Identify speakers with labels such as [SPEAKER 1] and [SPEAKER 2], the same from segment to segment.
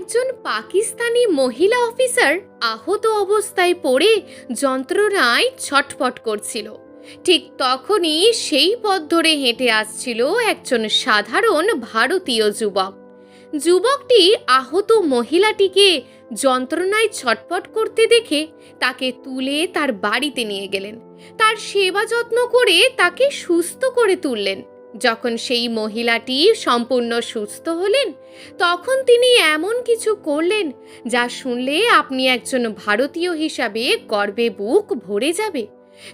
[SPEAKER 1] একজন পাকিস্তানি মহিলা অফিসার আহত অবস্থায় পড়ে যন্ত্রণায় ছটফট করছিল। ঠিক তখনই সেই পথ ধরে হেঁটে আসছিল একজন সাধারণ ভারতীয় যুবক। যুবকটি আহত মহিলাটিকে যন্ত্রণায় ছটফট করতে দেখে তাকে তুলে তার বাড়িতে নিয়ে গেলেন। তার সেবা যত্ন করে তাকে সুস্থ করে তুললেন। যখন সেই মহিলাটি সম্পূর্ণ সুস্থ হলেন, তখন তিনি এমন কিছু করলেন যা শুনলে আপনি একজন ভারতীয় হিসাবে গর্বে বুক ভরে যাবে।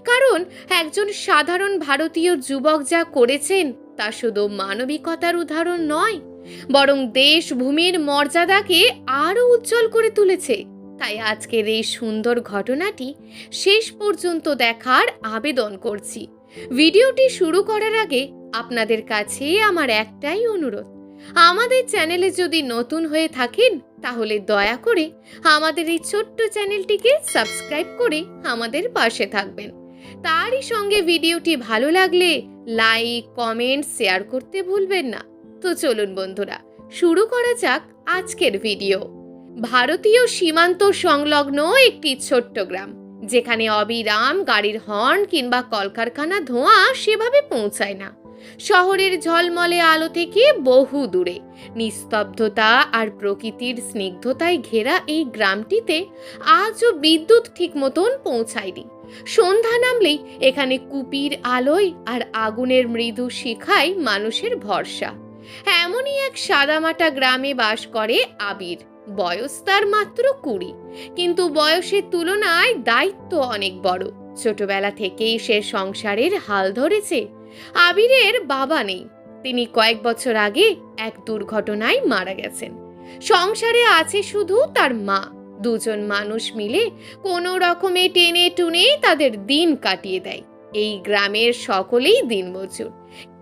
[SPEAKER 1] কারণ একজন সাধারণ ভারতীয় যুবক যা করেছেন তা শুধু মানবিকতার উদাহরণ নয়, বরং দেশ ভূমির মর্যাদাকে আরও উজ্জ্বল করে তুলেছে। তাই আজকের এই সুন্দর ঘটনাটি শেষ পর্যন্ত দেখার আবেদন করছি। ভিডিওটি শুরু করার আগে আপনাদের কাছে আমার একটাই অনুরোধ। আমাদের চ্যানেলে যদি নতুন হয়ে থাকেন, তাহলে দয়া করে আমাদের এই ছোট্ট চ্যানেলটিকে সাবস্ক্রাইব করে আমাদের পাশে থাকবেন। তারই সঙ্গে ভিডিওটি ভালো লাগলে লাইক, কমেন্ট, শেয়ার করতে ভুলবেন না। তো চলুন বন্ধুরা, শুরু করা যাক আজকের ভিডিও। ভারতীয় সীমান্ত সংলগ্ন একটি ছোট্ট গ্রাম, যেখানে অবিরাম গাড়ির হর্ন কিংবা কলকারখানা ধোঁয়া সেভাবে পৌঁছায় না। শহরের ঝলমলে আলো থেকে বহু দূরে। নিস্তব্ধতা আর প্রকৃতির স্নিগ্ধতায় ঘেরা এই গ্রামটিতে আজও বিদ্যুৎ ঠিক মতন পৌঁছায়নি। সন্ধ্যা নামলেই এখানে কুপির আলোয় আর আগুনের মৃদু শিখায় মানুষের ভরসা। এমনই এক সাদামাটা গ্রামে বাস করে আবির। বয়স তার মাত্র কুড়ি, কিন্তু বয়সের তুলনায় দায়িত্ব অনেক বড়। ছোটবেলা থেকেই সে সংসারের হাল ধরেছে আবিরের বাবা নেই। তিনি কয়েক বছর আগে এক দুর্ঘটনায় মারা গেছেন। সংসারে আছে শুধু তার মা। দুজন মানুষ মিলে কোনো রকমে টেনে টুনে তাদের দিন কাটিয়ে দেয়। এই গ্রামের সকলেই দিনমজুর।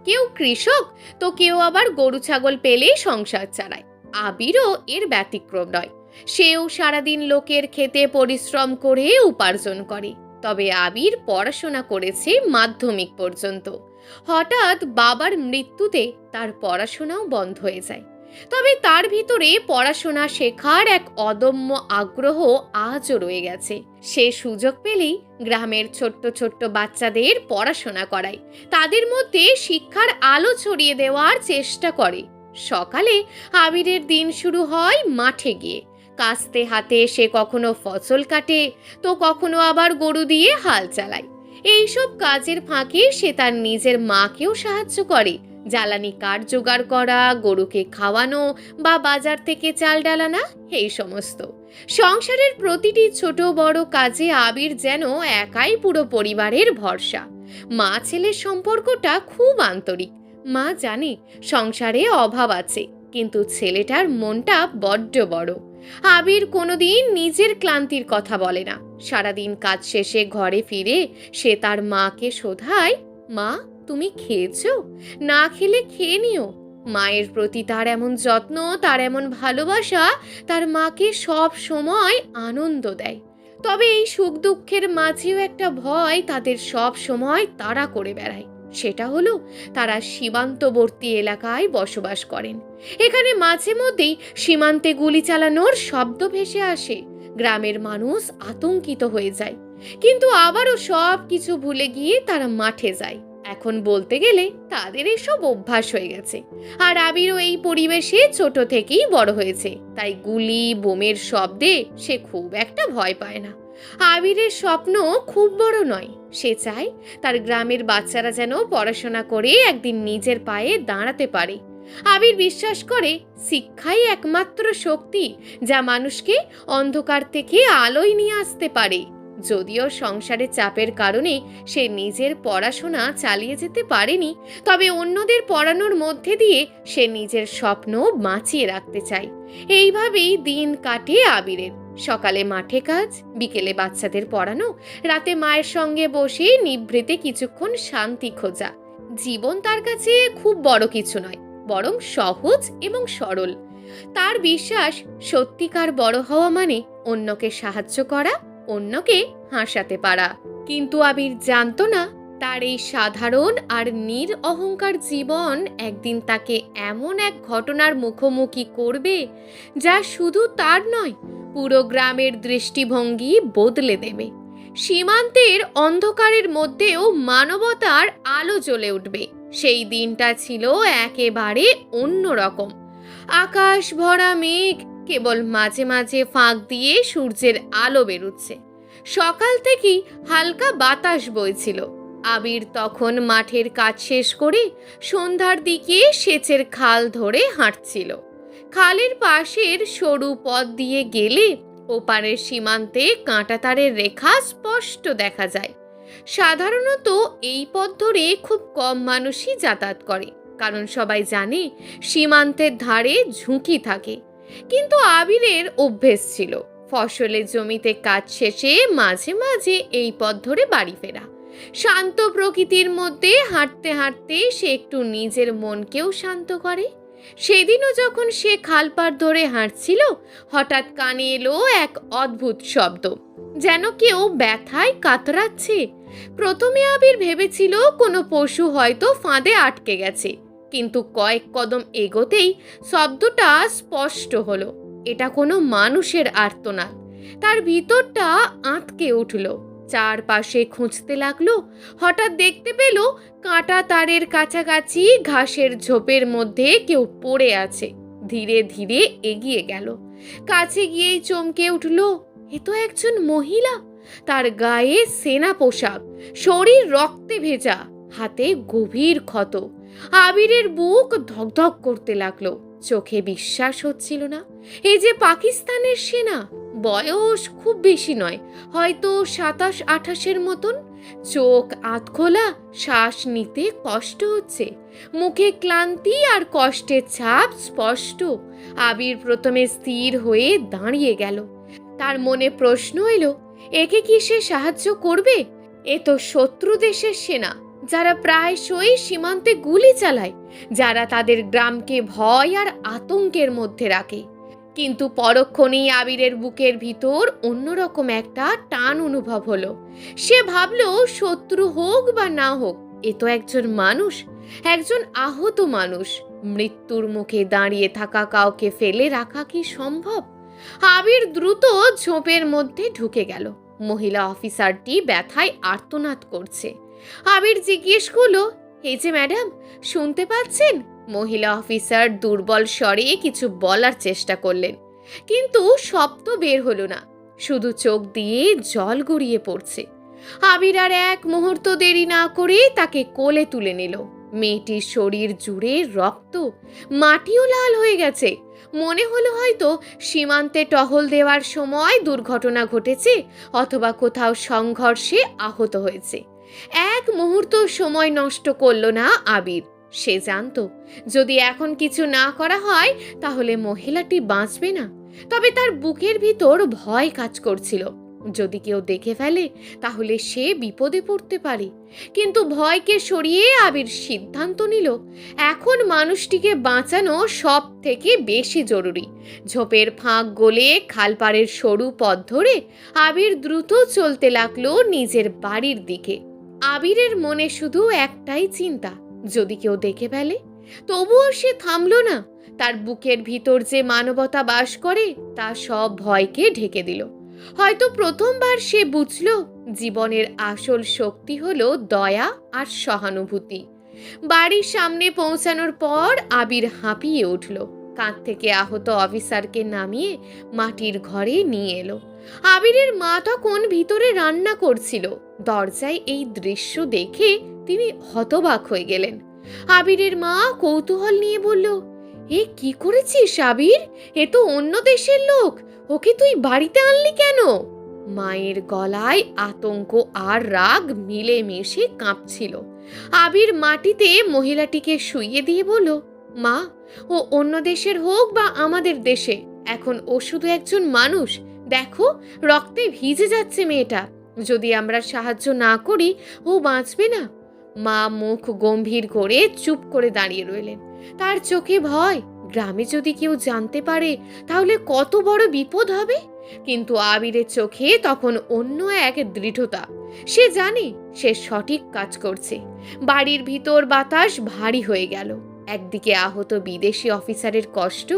[SPEAKER 1] কেউ কৃষক, তো কেউ আবার গরু ছাগল পেলে সংসার চালায়। আবিরও এর ব্যতিক্রম নয়। সেও সারাদিন লোকের খেতে পরিশ্রম করে উপার্জন করে। তবে আবির পড়াশোনা করেছে মাধ্যমিক পর্যন্ত। হঠাৎ বাবার মৃত্যুতে তার পড়াশোনাও বন্ধ হয়ে যায়। তবে তার ভিতরে পড়াশোনা শেখার এক অদম্য আগ্রহ আজও রয়ে গেছে। সে সুযোগ পেলেই গ্রামের ছোট্ট ছোট্ট বাচ্চাদের পড়াশোনা করায়। তাদের মধ্যে শিক্ষার আলো ছড়িয়ে দেওয়ার চেষ্টা করে। সকালে আবিরের দিন শুরু হয় মাঠে গিয়ে। কাস্তে হাতে সে কখনো ফসল কাটে, তো কখনো আবার গরু দিয়ে হাল চালায়। এইসব কাজের ফাঁকে সে তার নিজের মাকেও সাহায্য করে। জ্বালানি কাঠ জোগাড় করা, গরুকে খাওয়ানো বা বাজার থেকে চাল ডালানা, এই সমস্ত। সংসারের প্রতিটি ছোট বড় কাজে আবির যেন একাই পুরো পরিবারের ভরসা। মা ছেলের সম্পর্কটা খুব আন্তরিক। মা জানে সংসারে অভাব আছে, কিন্তু ছেলেটার মনটা বড্ড বড়। আবির কোনোদিন নিজের ক্লান্তির কথা বলে না। সারাদিন কাজ শেষে ঘরে ফিরে সে তার মাকে শোধায়, মা, তুমি খেয়েছ? না খেলে খেয়ে নিও। মায়ের প্রতি তার এমন যত্ন, তার এমন ভালোবাসা, তার মাকে সব সময় আনন্দ দেয়। তবে এই সুখ দুঃখের মাঝেও একটা ভয় তাদের সব সময় তাড়া করে বেড়ায়। সেটা হলো তারা সীমান্তবর্তী এলাকায় বসবাস করেন। এখানে মাঝে মধ্যেই সীমান্তে গুলি চালানোর শব্দ ভেসে আসে। গ্রামের মানুষ আতঙ্কিত হয়ে যায়। কিন্তু আবারও সব কিছু ভুলে গিয়ে তারা মাঠে যায়। এখন বলতে গেলে তাদের এসব অভ্যাস হয়ে গেছে। আর আবিরও এই পরিবেশে ছোট থেকেই বড় হয়েছে। তাই গুলি, বোমের শব্দে সে খুব একটা ভয় পায় না। আবিরের স্বপ্ন খুব বড় নয়। সে চায় তার গ্রামের বাচ্চারা যেন পড়াশোনা করে একদিন নিজের পায়ে দাঁড়াতে পারে। আবির বিশ্বাস করে, শিক্ষাই একমাত্র শক্তি যা মানুষকে অন্ধকার থেকে আলোয় নিয়ে আসতে পারে। যদিও সংসারের চাপের কারণে সে নিজের পড়াশোনা চালিয়ে যেতে পারেনি, তবে অন্যদের পড়ানোর মধ্যে দিয়ে সে নিজের স্বপ্ন বাঁচিয়ে রাখতে চায়। এইভাবেই দিন কাটে আবিরের। সকালে মাঠে কাজ, বিকেলে বাচ্চাদের পড়ানো, রাতে মায়ের সঙ্গে বসে নিভৃতে কিছুক্ষণ শান্তি খোঁজা। জীবন তার কাছে খুব বড় কিছু নয়, বরং সহজ এবং সরল। তার বিশ্বাস সত্যিকার বড় হওয়া মানে অন্যকে সাহায্য করা অন্যকে হাসাতে পারা। কিন্তু আবির জানতো না তার এই সাধারণ আর নির অহংকার জীবন একদিন তাকে এমন এক ঘটনার মুখোমুখি করবে যা শুধু তার নয়, পুরো গ্রামের দৃষ্টিভঙ্গি বদলে দেবে। সীমান্তের অন্ধকারের মধ্যেও মানবতার আলো জ্বলে উঠবে। সেই দিনটা ছিল একেবারে অন্যরকম। আকাশ ভরা মেঘ কেবল মাঝে মাঝে ফাঁক দিয়ে সূর্যের আলো বেরুচ্ছে। সকাল থেকেই হালকা বাতাস বইছিল। আবির তখন মাঠের কাজ শেষ করে সন্ধ্যার দিকে সেচের খাল ধরে হাঁটছিল। খালের পাশের সরু পথ দিয়ে গেলে ওপারের সীমান্তে কাঁটাতারের রেখা স্পষ্ট দেখা যায়। সাধারণত এই পথ ধরে খুব কম মানুষই যাতায়াত করে, কারণ সবাই জানে সীমান্তের ধারে ঝুঁকি থাকে। কিন্তু আবিরের অভ্যেস ছিল, ফসলের জমিতে কাজ শেষে মাঝে মাঝে এই পথ ধরে বাড়ি ফেরা। শান্ত প্রকৃতির মধ্যে হাঁটতে হাঁটতে সে একটু নিজের মনকেও শান্ত করে। সেদিনও যখন সে খালপাড় ধরে হাঁটছিল, হঠাৎ কানে এলো এক অদ্ভুত শব্দ, যেন কেউ ব্যথায় কাতরাচ্ছে। প্রথমে আবির ভেবেছিল কোনো পশু হয়তো ফাঁদে আটকে গেছে। কিন্তু কয়েক কদম এগোতেই শব্দটা স্পষ্ট হলো। এটা কোনো মানুষের আর্তনাদ। তার ভিতরটা আঁতকে উঠল। চারপাশে খুঁজতে লাগল, হঠাৎ দেখতে পেল কাঁটা তারের কাছাকাছি ঘাসের ঝোপের মধ্যে কেউ পড়ে আছে। ধীরে ধীরে এগিয়ে গেল। কাছে গিয়েই চমকে উঠল, এ তো একজন মহিলা। তার গায়ে সেনা পোশাক, শরীর রক্তে ভেজা, হাতে গভীর ক্ষত। আবিরের বুক ধকধক করতে লাগল। চোখে বিশ্বাস হচ্ছিল না। এই যে পাকিস্তানের সেনা, বয়স খুব বেশি নয়, হয়তো সাতাশ আঠাশের মতন। চোখ আতখোলা শ্বাস নিতে কষ্ট হচ্ছে। মুখে ক্লান্তি আর কষ্টের ছাপ স্পষ্ট। আবির প্রথমে স্থির হয়ে দাঁড়িয়ে গেল। তার মনে প্রশ্ন এলো, একে কি সে সাহায্য করবে? এ তো শত্রু দেশের সেনা। যারা প্রায়শই সীমান্তে গুলি চালায়, যারা তাদের গ্রামকে ভয় আর আতঙ্কের মধ্যে রাখে। কিন্তু পরক্ষণেই আবিরের বুকের ভিতর অন্যরকম একটা টান অনুভব হলো। সে ভাবল, শত্রু হোক বা না হোক, এ তো একজন মানুষ, একজন আহত মানুষ। মৃত্যুর মুখে দাঁড়িয়ে থাকা কাউকে ফেলে রাখা কি সম্ভব? আবির দ্রুত ঝোপের মধ্যে ঢুকে গেল। মহিলা অফিসারটি ব্যথায় আর্তনাদ করছে। আবির জিজ্ঞেস করল এই যে ম্যাডাম, শুনতে পাচ্ছেন? মহিলা অফিসার দুর্বল স্বরে কিছু বলার চেষ্টা করলেন। কিন্তু শব্দ বের হলো না। শুধু চোখ দিয়ে জল গড়িয়ে পড়ছে। আবির আর এক মুহূর্ত দেরি না করে তাকে কোলে তুলে নিল। মেয়েটির শরীর জুড়ে রক্ত, মাটিও লাল হয়ে গেছে। মনে হলো হয়তো সীমান্তে টহল দেওয়ার সময় দুর্ঘটনা ঘটেছে অথবা কোথাও সংঘর্ষে আহত হয়েছে। এক মুহূর্ত সময় নষ্ট করল না আবির। সে জানতো, যদি এখন কিছু না করা হয়, তাহলে মহিলাটি বাঁচবে না। তবে তার বুকের ভিতর ভয় কাজ করছিল। যদি কেউ দেখে ফেলে, তাহলে সে বিপদে পড়তে পারে। কিন্তু ভয়কে সরিয়ে আবির সিদ্ধান্ত নিল, এখন মানুষটিকে বাঁচানো সব থেকে বেশি জরুরি। ঝোপের ফাঁক গলে খালপাড়ের সরু পথ ধরে আবির দ্রুত চলতে লাগল নিজের বাড়ির দিকে। আবিরের মনে শুধু একটাই চিন্তা, যদি কেউ দেখে ফেলে, তবুও সে থামলো না। তার বুকের ভিতর যে মানবতা বাস করে, তা সব ভয়কে ঢেকে দিল। হয়তো প্রথমবার সে বুঝল, জীবনের আসল শক্তি হলো দয়া আর সহানুভূতি। বাড়ির সামনে পৌঁছানোর পর আবির হাঁপিয়ে উঠল। কাঁধ থেকে আহত অফিসারকে নামিয়ে মাটির ঘরে নিয়ে এলো। আবিরের মা তখন ভিতরে রান্না করছিল? দরজায় এই দৃশ্য দেখে তিনি হতবাক হয়ে গেলেন। আবিরের মা কৌতূহল নিয়ে বলল, এ কি করেছিস আবির? এ তো অন্য দেশের লোক। ওকে তুই বাড়িতে আনলি কেন? মায়ের গলায় আতঙ্ক আর রাগ মিলে মিশে কাঁপছিল। আবির মাটিতে মহিলাটিকে শুইয়ে দিয়ে বলল, মা, ও অন্য দেশের হোক বা আমাদের দেশে, এখন ও শুধু একজন মানুষ। দেখো, রক্তে ভিজে যাচ্ছে মেয়েটা। যদি আমরা সাহায্য না করি, ও বাঁচবে না। মা মুখ গম্ভীর করে চুপ করে দাঁড়িয়ে রইলেন। তার চোখে ভয়। গ্রামে যদি কেউ জানতে পারে, তাহলে কত বড় বিপদ হবে? কিন্তু আবিরের চোখে তখন অন্য এক দৃঢ়তা। সে জানে, সে সঠিক কাজ করছে। বাড়ির ভিতর বাতাস ভারী হয়ে গেল। একদিকে আহত বিদেশি অফিসারের কষ্ট,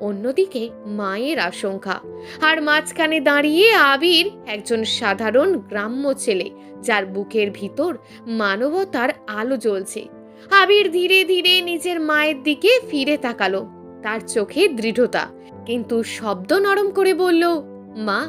[SPEAKER 1] অন্যদিকে মায়ের আশঙ্কা। আর মাঝখানে দাঁড়িয়ে আবির একজন সাধারণ গ্রাম্য ছেলে, যার বুকের ভিতর মানবতার আলো জ্বলছে। আবির ধীরে ধীরে নিজের মায়ের দিকে ফিরে তাকালো। তার চোখে দৃঢ়তা, কিন্তু শব্দ নরম করে বলল, মা,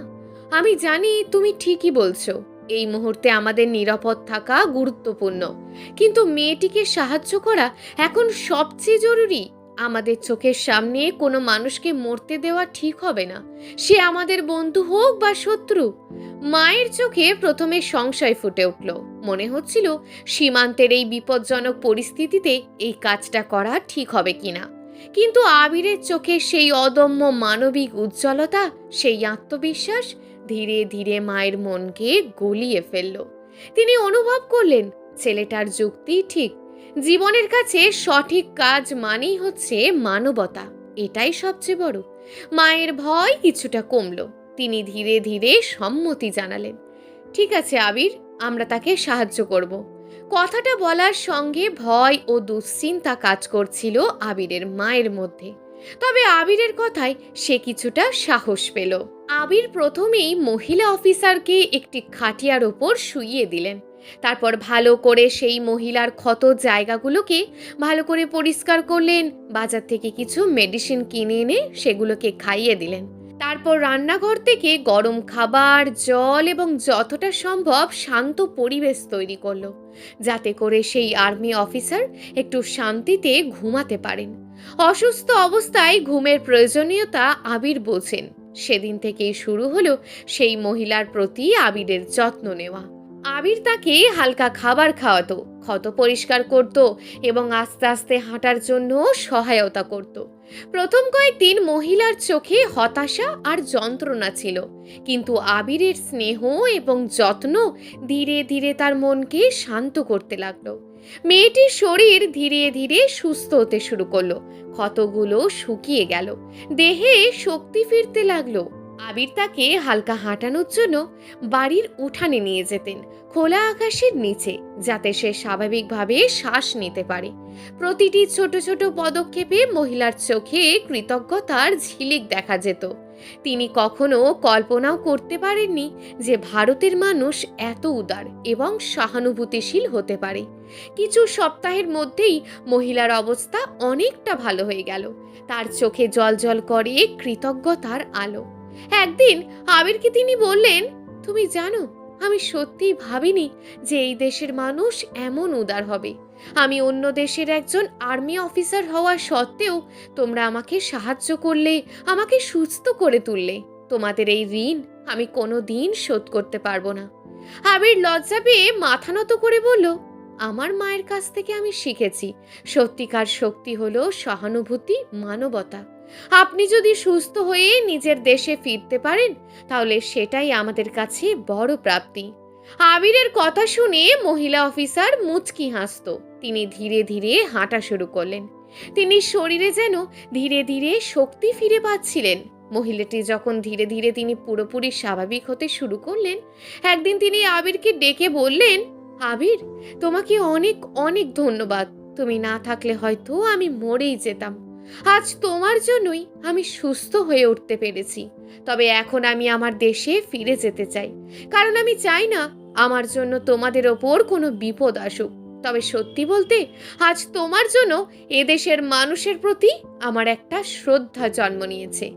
[SPEAKER 1] আমি জানি তুমি ঠিকই বলছো। এই মুহূর্তে আমাদের নিরাপদ থাকা গুরুত্বপূর্ণ। কিন্তু মেয়েটিকে সাহায্য করা এখন সবচেয়ে জরুরি। আমাদের চোখের সামনে কোনো মানুষকে মরতে দেওয়া ঠিক হবে না। সে আমাদের বন্ধু হোক বা শত্রু। মায়ের চোখে প্রথমে সংশয় ফুটে উঠল। মনে হচ্ছিল সীমান্তের এই বিপজ্জনক পরিস্থিতিতে এই কাজটা করা ঠিক হবে কিনা। কিন্তু আবিরের চোখে সেই অদম্য মানবিক উজ্জ্বলতা, সেই আত্মবিশ্বাস ধীরে ধীরে মায়ের মনকে গলিয়ে ফেলল। তিনি অনুভব করলেন, ছেলেটার যুক্তি ঠিক। জীবনের কাছে সঠিক কাজ মানেই হচ্ছে মানবতা। এটাই সবচেয়ে বড়। মায়ের ভয় কিছুটা কমল। তিনি ধীরে ধীরে সম্মতি জানালেন, ঠিক আছে আবির, আমরা তাকে সাহায্য করব। কথাটা বলার সঙ্গে ভয় ও দুশ্চিন্তা কাজ করছিল আবিরের মায়ের মধ্যে। তবে আবিরের কথায় সে কিছুটা সাহস পেল। আবির প্রথমেই মহিলা অফিসারকে একটি খাটিয়ার ওপর শুইয়ে দিলেন। তারপর ভালো করে সেই মহিলার ক্ষত জায়গাগুলোকে ভালো করে পরিষ্কার করলেন, বাজার থেকে কিছু মেডিসিন কিনে এনে সেগুলোকে খাইয়ে দিলেন। তারপর রান্নাঘর থেকে গরম খাবার, জল এবং যতটা সম্ভব শান্ত পরিবেশ তৈরি করল, যাতে করে সেই আর্মি অফিসার একটু শান্তিতে ঘুমাতে পারেন। অসুস্থ অবস্থায় ঘুমের প্রয়োজনীয়তা আবির বোঝেন। সেদিন থেকেই শুরু হলো সেই মহিলার প্রতি আবিরের যত্ন নেওয়া। আবির তাকে হালকা খাবার খাওয়াতো, ক্ষত পরিষ্কার করত এবং আস্তে আস্তে হাঁটার জন্য সহায়তা করত। প্রথম কয়েকদিন মহিলার চোখে হতাশা আর যন্ত্রণা ছিল, কিন্তু আবিরের স্নেহ এবং যত্ন ধীরে ধীরে তার মনকে শান্ত করতে লাগল। মেয়েটির শরীর ধীরে ধীরে সুস্থ হতে শুরু করল, ক্ষতগুলো শুকিয়ে গেল, দেহে শক্তি ফিরতে লাগল। আবির তাকে হালকা হাঁটানোর জন্য বাড়ির উঠানে নিয়ে যেতেন, খোলা আকাশের নিচে, যাতে সে স্বাভাবিকভাবে শ্বাস নিতে পারে। প্রতিটি ছোট ছোট পদক্ষেপে মহিলার চোখে কৃতজ্ঞতার ঝিলিক দেখা যেত। তিনি কখনো কল্পনাও করতে পারেননি যে ভারতের মানুষ এত উদার এবং সহানুভূতিশীল হতে পারে। কিছু সপ্তাহের মধ্যেই মহিলার অবস্থা অনেকটা ভালো হয়ে গেল। তার চোখে জল জল করে কৃতজ্ঞতার আলো। একদিন আবিরকে তিনি বললেন, তুমি জানো, আমি সত্যিই ভাবিনি যে এই দেশের মানুষ এমন উদার হবে। আমি অন্য দেশের একজন আর্মি অফিসার হওয়া সত্ত্বেও তোমরা আমাকে সাহায্য করলে, আমাকে সুস্থ করে তুললে। তোমাদের এই ঋণ আমি কোনো দিন শোধ করতে পারব না। আবির লজ্জা পেয়ে মাথা নত করে বলল আমার মায়ের কাছ থেকে আমি শিখেছি। সত্যিকার শক্তি হলো সহানুভূতি, মানবতা। আপনি যদি সুস্থ হয়ে নিজের দেশে ফিরতে পারেন, তাহলে সেটাই আমাদের কাছে বড় প্রাপ্তি। আবিরের কথা শুনে মহিলা অফিসার মুচকি হাসত। তিনি ধীরে ধীরে হাঁটা শুরু করলেন। তিনি শরীরে যেন ধীরে ধীরে শক্তি ফিরে পাচ্ছিলেন। মহিলাটি যখন ধীরে ধীরে তিনি পুরোপুরি স্বাভাবিক হতে শুরু করলেন, একদিন তিনি আবিরকে ডেকে বললেন আবির, তোমাকে অনেক অনেক ধন্যবাদ। তুমি না থাকলে হয়তো আমি মরেই যেতাম। আজ তোমার জন্যই আমি সুস্থ হয়ে উঠতে পেরেছি। তবে এখন আমি আমার দেশে ফিরে যেতে চাই। কারণ আমি চাই না আমার জন্য তোমাদের ওপর কোনো বিপদ আসুক। তবে সত্যি বলতে, আজ তোমার জন্য এদেশের মানুষের প্রতি আমার একটা শ্রদ্ধা জন্ম নিয়েছে।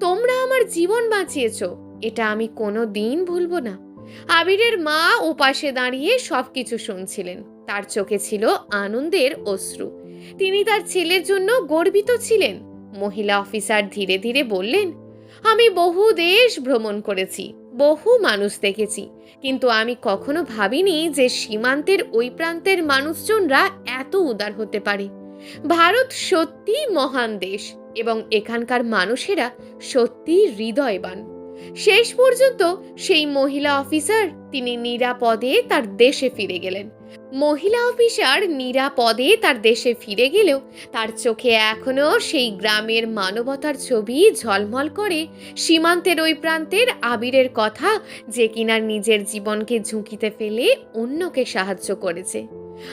[SPEAKER 1] তোমরা আমার জীবন বাঁচিয়েছ। এটা আমি কোনো দিন ভুলবো না। আবিরের মা ও পাশে দাঁড়িয়ে সবকিছু শুনছিলেন। তার চোখে ছিল আনন্দের অশ্রু। তিনি তার ছেলের জন্য গর্বিত ছিলেন। মহিলা অফিসার ধীরে ধীরে বললেন, আমি বহু দেশ ভ্রমণ করেছি, বহু মানুষ দেখেছি, কিন্তু আমি কখনো ভাবিনি যে সীমান্তের ওই প্রান্তের মানুষজনরা এত উদার হতে পারে। ভারত সত্যি মহান দেশ এবং এখানকার মানুষেরা সত্যি হৃদয়বান। শেষ পর্যন্ত সেই মহিলা অফিসার তিনি নিরাপদে তার দেশে ফিরে গেলেন। মহিলা অফিসার নিরাপদে তার দেশে ফিরে গেলেও তার চোখে এখনও সেই গ্রামের মানবতার ছবি ঝলমল করে সীমান্তের ওই প্রান্তের আবিরের কথা যে কিনা নিজের জীবনকে ঝুঁকিতে ফেলে অন্যকে সাহায্য করেছে।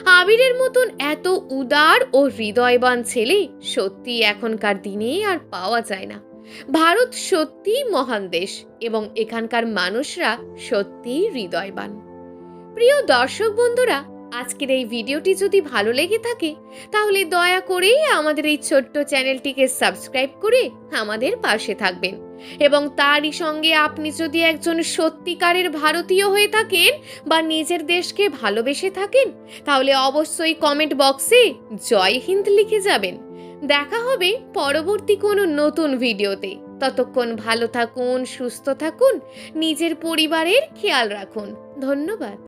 [SPEAKER 1] আবিরের মতন এত উদার ও হৃদয়বান ছেলে সত্যি এখনকার দিনে আর পাওয়া যায় না। ভারত সত্যি মহান দেশ এবং এখানকার মানুষরা সত্যিই হৃদয়বান। প্রিয় দর্শক বন্ধুরা, আজকের এই ভিডিওটি যদি ভালো লেগে থাকে, তাহলে দয়া করে আমাদের এই ছোট্ট চ্যানেলটিকে সাবস্ক্রাইব করে আমাদের পাশে থাকবেন। এবং তারই সঙ্গে আপনি যদি একজন সত্যিকারের ভারতীয় হয়ে থাকেন বা নিজের দেশকে ভালোবেসে থাকেন, তাহলে অবশ্যই কমেন্ট বক্সে জয় হিন্দ লিখে যাবেন। দেখা হবে পরবর্তী কোনো নতুন ভিডিওতে। ততক্ষণ ভালো থাকুন, সুস্থ থাকুন, নিজের পরিবারের খেয়াল রাখুন। ধন্যবাদ।